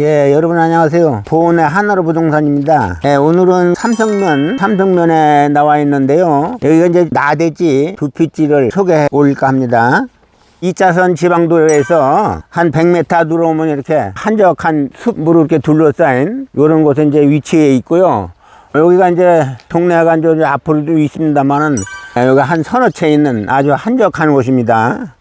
예, 여러분 안녕하세요. 보은의 하나로 부동산입니다. 예, 오늘은 삼성면, 삼성면에 나와 있는데요. 여기가 이제 나대지 두피지를 소개해 올까 합니다. 2차선 지방도로에서 한 100m 들어오면 이렇게 한적한 숲으로 이렇게 둘러싸인 이런 곳에 이제 위치해 있고요. 여기가 이제 동네가 이제 앞으로도 있습니다만은 여기 한 서너 채 있는 아주 한적한 곳입니다.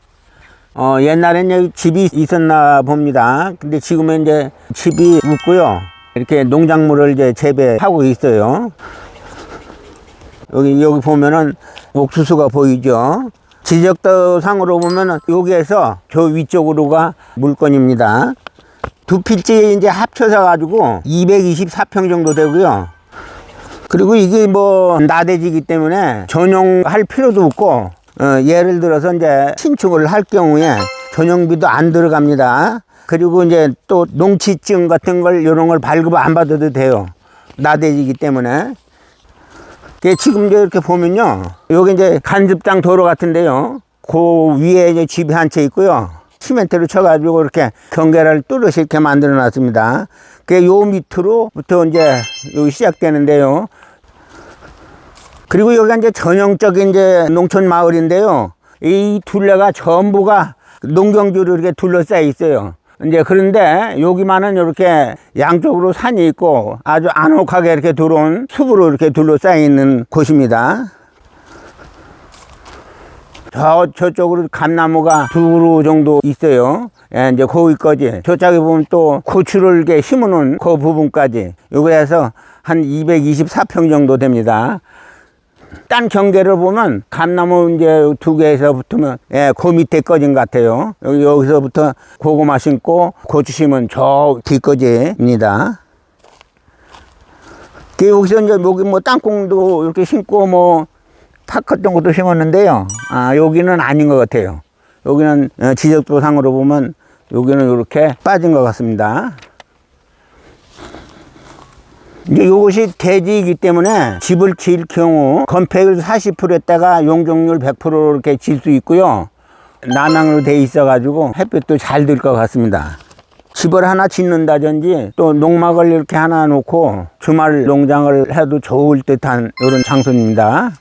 어, 옛날엔 여기 집이 있었나 봅니다. 근데 지금은 이제 집이 없고요. 이렇게 농작물을 이제 재배하고 있어요. 여기, 여기 보면은 옥수수가 보이죠. 지적도 상으로 보면은 여기에서 저 위쪽으로가 물건입니다. 두 필지 이제 합쳐서 가지고 224평 정도 되고요. 그리고 이게 뭐 나대지기 때문에 전용할 필요도 없고 어, 예를 들어서 이제 신축을 할 경우에 전용비도 안 들어갑니다. 그리고 이제 또 농치증 같은 걸 이런 걸 발급 안 받아도 돼요. 나대지기 때문에. 그 지금 이렇게 보면요. 여기 이제 간접장 도로 같은데요. 그 위에 이제 집이 한 채 있고요. 시멘트로 쳐가지고 이렇게 경계를 뚫어서 이렇게 만들어 놨습니다. 그요 밑으로부터 이제 여기 시작되는데요. 그리고 여기가 이제 전형적인 이제 농촌 마을인데요. 이 둘레가 전부가 농경주로 이렇게 둘러싸여 있어요. 이제 그런데 여기만은 이렇게 양쪽으로 산이 있고 아주 안옥하게 이렇게 들어온 숲으로 이렇게 둘러싸여 있는 곳입니다. 저, 저쪽으로 감나무가 두 그루 정도 있어요. 예, 이제 거기까지. 저쪽에 보면 또 고추를 이렇게 심어놓은 그 부분까지. 여기에서 한 224평 정도 됩니다. 딴 경계를 보면 감나무 이제 두 개에서 붙으면 예, 그 밑에 꺼진 것 같아요. 여기, 여기서부터 고구마 심고 고추 심은 저 뒤꺼지입니다. 그 여기서 이제 여기 뭐 땅콩도 이렇게 심고 뭐팥 같은 것도 심었는데요. 아, 여기는 아닌 것 같아요. 여기는 어, 지적도 상으로 보면 여기는 이렇게 빠진 것 같습니다. 이제 이것이 대지이기 때문에 집을 지을 경우 건폐율 40%에다가 용적률 100% 이렇게 질 수 있고요. 난항으로 돼 있어 가지고 햇볕도 잘 들 것 같습니다. 집을 하나 짓는다든지 또 농막을 이렇게 하나 놓고 주말 농장을 해도 좋을 듯한 이런 장소입니다.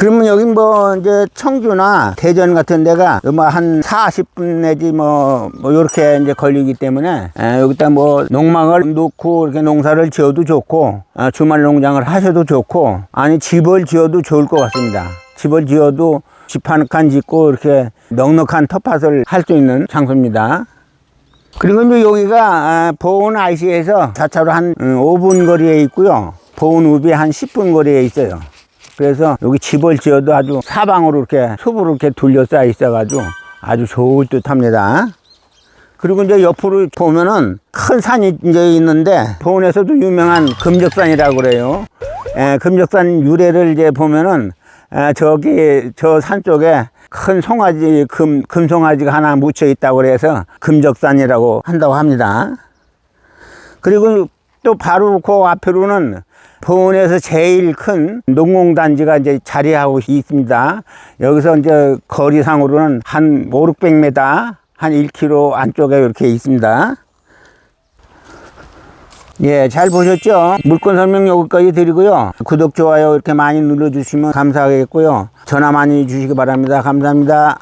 그러면 여기 뭐 이제 청주나 대전 같은 데가 뭐한 40분 내지 뭐, 뭐 요렇게 이제 걸리기 때문에 에, 여기다 뭐 농막을 놓고 이렇게 농사를 지어도 좋고 아, 주말 농장을 하셔도 좋고 아니 집을 지어도 좋을 것 같습니다. 집을 지어도 집 한 칸 짓고 이렇게 넉넉한 텃밭을 할 수 있는 장소입니다. 그리고 이제 여기가 아, 보은 IC에서 자차로 한 음, 5분 거리에 있고요. 보은 우비 한 10분 거리에 있어요. 그래서 여기 집을 지어도 아주 사방으로 이렇게 숲으로 이렇게 둘러싸여 있어가지고 아주 좋을 듯 합니다. 그리고 이제 옆으로 보면은 큰 산이 이제 있는데 보은에서도 유명한 금적산이라고 그래요. 에, 금적산 유래를 이제 보면은 에, 저기 저 산 쪽에 큰 송아지 금 금송아지가 하나 묻혀 있다고 그래서 금적산이라고 한다고 합니다. 그리고 또 바로 그 앞으로는 보은에서 제일 큰 농공단지가 이제 자리하고 있습니다. 여기서 이제 거리상으로는 한 5, 600m, 한 1km 안쪽에 이렇게 있습니다. 예, 잘 보셨죠? 물건 설명 여기까지 드리고요. 구독, 좋아요 이렇게 많이 눌러주시면 감사하겠고요. 전화 많이 주시기 바랍니다. 감사합니다.